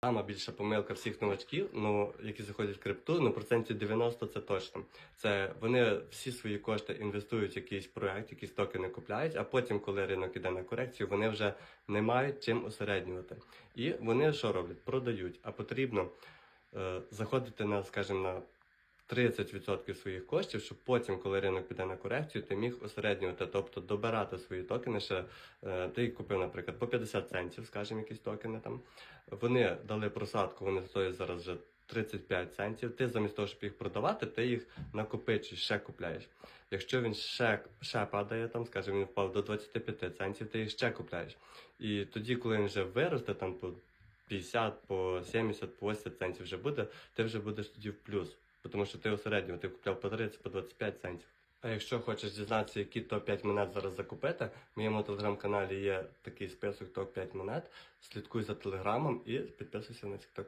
Сама більша помилка всіх новачків, ну які заходять в крипту, ну процентів 90 це точно. Це вони всі свої кошти інвестують в якийсь проект, якісь токени купляють, а потім, коли ринок іде на корекцію, вони вже не мають чим осереднювати. І вони що роблять? Продають. А потрібно е, заходити на, скажімо, на 30% своїх коштів, щоб потім, коли ринок піде на корекцію, ти міг усереднювати, тобто добирати свої токени. Ще е, ти купив, наприклад, по 50 центів, скажімо, якісь токени там. Вони дали просадку, вони стоять зараз вже 35 центів. Ти замість того, щоб їх продавати, ти їх накопичуєш, ще купляєш. Якщо він ще, ще падає, там, скажімо, він впав до 25 центів, ти їх ще купляєш. І тоді, коли він вже виросте, там по 50, по 70, по 80 центів вже буде, ти вже будеш тоді в плюс. Тому що ти осередньо, ти купляв по 30, по 25 центів. А якщо хочеш дізнатися, які топ-5 монет зараз закупити, в моєму телеграм-каналі є такий список топ-5 монет. Слідкуй за телеграмом і підписуйся на TikTok.